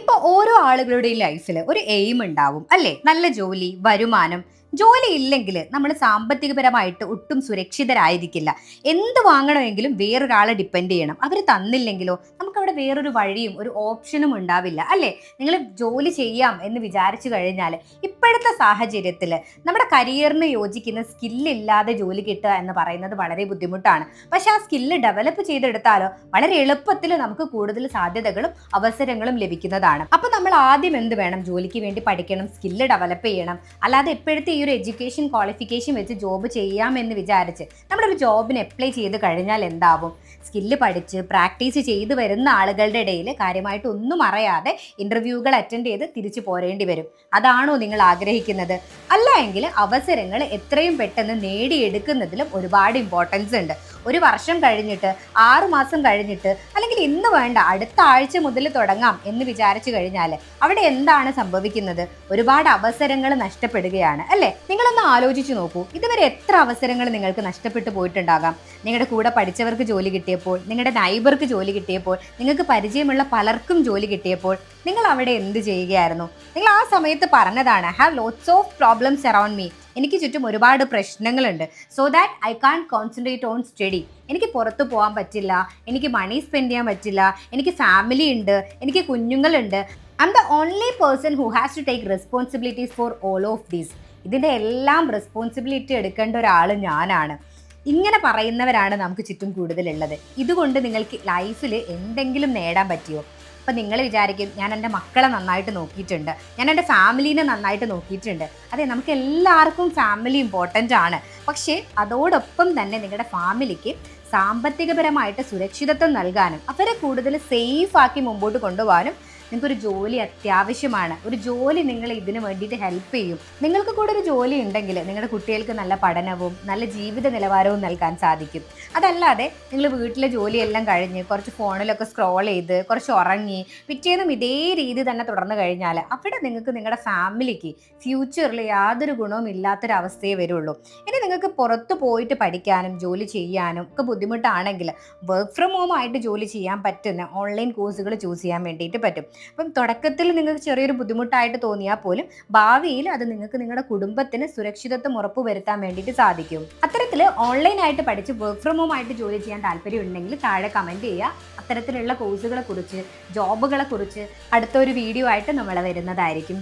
ഇപ്പോൾ ഓരോ ആളുകളുടെയും ലൈഫിൽ ഒരു എയിം ഉണ്ടാവും അല്ലേ? നല്ല ജോലി വരുമാനം. ജോലി ഇല്ലെങ്കിൽ നമ്മൾ സാമ്പത്തികപരമായിട്ട് ഒട്ടും സുരക്ഷിതരായിരിക്കില്ല. എന്ത് വാങ്ങണമെങ്കിലും വേറൊരാളെ ഡിപ്പെൻഡ് ചെയ്യണം. അവർ തന്നില്ലെങ്കിലോ നമുക്കവിടെ വേറൊരു വഴിയും ഒരു ഓപ്ഷനും ഉണ്ടാവില്ല. അല്ലേ? നിങ്ങൾ ജോലി ചെയ്യാം എന്ന് വിചാരിച്ചു കഴിഞ്ഞാൽ ഇപ്പോഴത്തെ സാഹചര്യത്തിൽ നമ്മുടെ കരിയറിന് യോജിക്കുന്ന സ്കില്ലില്ലാതെ ജോലി കിട്ടുക എന്ന് പറയുന്നത് വളരെ ബുദ്ധിമുട്ടാണ്. പക്ഷെ ആ സ്കില്ല് ഡെവലപ്പ് ചെയ്തെടുത്താലോ വളരെ എളുപ്പത്തിൽ നമുക്ക് കൂടുതൽ സാധ്യതകളും അവസരങ്ങളും ലഭിക്കുന്നതാണ്. അപ്പോൾ നമ്മൾ ആദ്യം എന്ത് വേണം? ജോലിക്ക് വേണ്ടി പഠിക്കണം സ്കില്ല് ഡെവലപ്പ് ചെയ്യണം. അല്ലാതെ ഇപ്പോഴത്തെ ഈ ഒരു എഡ്യൂക്കേഷൻ ക്വാളിഫിക്കേഷൻ വെച്ച് ജോബ് ചെയ്യാമെന്ന് വിചാരിച്ച് നമ്മുടെ ഒരു ജോബിന് അപ്ലൈ ചെയ്ത് കഴിഞ്ഞാൽ എന്താവും? സ്കില്ല് പഠിച്ച് പ്രാക്ടീസ് ചെയ്ത് വരുന്ന ആളുകളുടെ ഇടയിൽ കാര്യമായിട്ട് ഒന്നും അറിയാതെ ഇന്റർവ്യൂകൾ അറ്റൻഡ് ചെയ്ത് തിരിച്ചു പോരേണ്ടി വരും. അതാണോ നിങ്ങൾ ആഗ്രഹിക്കുന്നത്? അല്ല എങ്കിൽ അവസരങ്ങൾ എത്രയും പെട്ടെന്ന് നേടിയെടുക്കുന്നതിലും ഒരുപാട് ഇമ്പോർട്ടൻസ് ഉണ്ട്. ഒരു വർഷം കഴിഞ്ഞിട്ട് ആറ് മാസം കഴിഞ്ഞിട്ട് അല്ലെങ്കിൽ ഇന്ന് വേണ്ട അടുത്ത ആഴ്ച മുതൽ തുടങ്ങാം എന്ന് വിചാരിച്ചു കഴിഞ്ഞാൽ അവിടെ എന്താണ് സംഭവിക്കുന്നത്? ഒരുപാട് അവസരങ്ങൾ നഷ്ടപ്പെടുകയാണ് അല്ലേ? നിങ്ങളൊന്ന് ആലോചിച്ച് നോക്കൂ. ഇതുവരെ എത്ര അവസരങ്ങൾ നിങ്ങൾക്ക് നഷ്ടപ്പെട്ടു പോയിട്ടുണ്ടാകാം? നിങ്ങളുടെ കൂടെ പഠിച്ചവർക്ക് ജോലി കിട്ടിയപ്പോൾ നിങ്ങളുടെ നൈബർക്ക് ജോലി കിട്ടിയപ്പോൾ നിങ്ങൾക്ക് പരിചയമുള്ള പലർക്കും ജോലി കിട്ടിയപ്പോൾ നിങ്ങൾ അവിടെ എന്ത് ചെയ്യുകയായിരുന്നു? നിങ്ങൾ ആ സമയത്ത് പറഞ്ഞതാണ് have lots of problems around me എനിക്ക് ചുറ്റും ഒരുപാട് പ്രശ്നങ്ങളുണ്ട്. So that I can concentrate on study എനിക്ക് പുറത്തു പോകാൻ പറ്റില്ല. എനിക്ക് മണി സ്പെൻഡ് ചെയ്യാൻ പറ്റില്ല. എനിക്ക് ഫാമിലി ഉണ്ട്. എനിക്ക് കുഞ്ഞുങ്ങളുണ്ട്. I am the only person who has to take responsibilities for all of these ഇതിന്റെ എല്ലാം റെസ്പോൺസിബിലിറ്റി എടുക്കേണ്ട ഒരാൾ ഞാനാണ്. ഇങ്ങനെ പറയുന്നവരാണ് നമുക്ക് ചുറ്റും കൂടുതലുള്ളത്. ഇതുകൊണ്ട് നിങ്ങൾക്ക് ലൈഫിൽ എന്തെങ്കിലും നേടാൻ പറ്റിയോ? അപ്പം നിങ്ങൾ വിചാരിക്കും ഞാൻ എന്റെ മക്കളെ നന്നായിട്ട് നോക്കിയിട്ടുണ്ട്. ഞാൻ എന്റെ ഫാമിലീനെ നന്നായിട്ട് നോക്കിയിട്ടുണ്ട്. അതെ നമുക്ക് എല്ലാവർക്കും ഫാമിലി ഇമ്പോർട്ടന്റ് ആണ്. പക്ഷേ അതോടൊപ്പം തന്നെ നിങ്ങളുടെ ഫാമിലിക്ക് സാമ്പത്തികപരമായിട്ട് സുരക്ഷിതത്വം നൽകാനും അവരെ കൂടുതൽ സേഫ് ആക്കി മുമ്പോട്ട് കൊണ്ടുപോകാനും നിങ്ങൾക്കൊരു ജോലി അത്യാവശ്യമാണ്. ഒരു ജോലി നിങ്ങൾ ഇതിന് വേണ്ടിയിട്ട് ഹെൽപ്പ് ചെയ്യും. നിങ്ങൾക്ക് കൂടെ ഒരു ജോലി ഉണ്ടെങ്കിൽ നിങ്ങളുടെ കുട്ടികൾക്ക് നല്ല പഠനവും നല്ല ജീവിത നിലവാരവും നൽകാൻ സാധിക്കും. അതല്ലാതെ നിങ്ങൾ വീട്ടിലെ ജോലിയെല്ലാം കഴിഞ്ഞ് കുറച്ച് ഫോണിലൊക്കെ സ്ക്രോൾ ചെയ്ത് കുറച്ച് ഉറങ്ങി പിറ്റേന്നും ഇതേ രീതി തന്നെ തുടർന്ന് കഴിഞ്ഞാൽ അവിടെ നിങ്ങൾക്ക് നിങ്ങളുടെ ഫാമിലിക്ക് ഫ്യൂച്ചറിൽ യാതൊരു ഗുണവും ഇല്ലാത്തൊരവസ്ഥയെ വരുള്ളൂ. ഇനി നിങ്ങൾക്ക് പുറത്ത് പോയിട്ട് പഠിക്കാനും ജോലി ചെയ്യാനും ഒക്കെ ബുദ്ധിമുട്ടാണെങ്കിൽ വർക്ക് ഫ്രം ഹോം ആയിട്ട് ജോലി ചെയ്യാൻ പറ്റുന്ന ഓൺലൈൻ കോഴ്സുകൾ ചൂസ് ചെയ്യാൻ വേണ്ടിയിട്ട് പറ്റും. അപ്പം തുടക്കത്തിൽ നിങ്ങൾക്ക് ചെറിയൊരു ബുദ്ധിമുട്ടായിട്ട് തോന്നിയാൽ പോലും ഭാവിയിൽ അത് നിങ്ങൾക്ക് നിങ്ങളുടെ കുടുംബത്തിന് സുരക്ഷിതത്വം ഉറപ്പുവരുത്താൻ വേണ്ടിയിട്ട് സാധിക്കും. അത്തരത്തിൽ ഓൺലൈനായിട്ട് പഠിച്ച് വർക്ക് ഫ്രം ഹോം ആയിട്ട് ജോലി ചെയ്യാൻ താല്പര്യം ഉണ്ടെങ്കിൽ താഴെ കമന്റ് ചെയ്യുക. അത്തരത്തിലുള്ള കോഴ്സുകളെ കുറിച്ച് ജോബുകളെ കുറിച്ച് അടുത്തൊരു വീഡിയോ ആയിട്ട് നമ്മൾ വരുന്നതായിരിക്കും.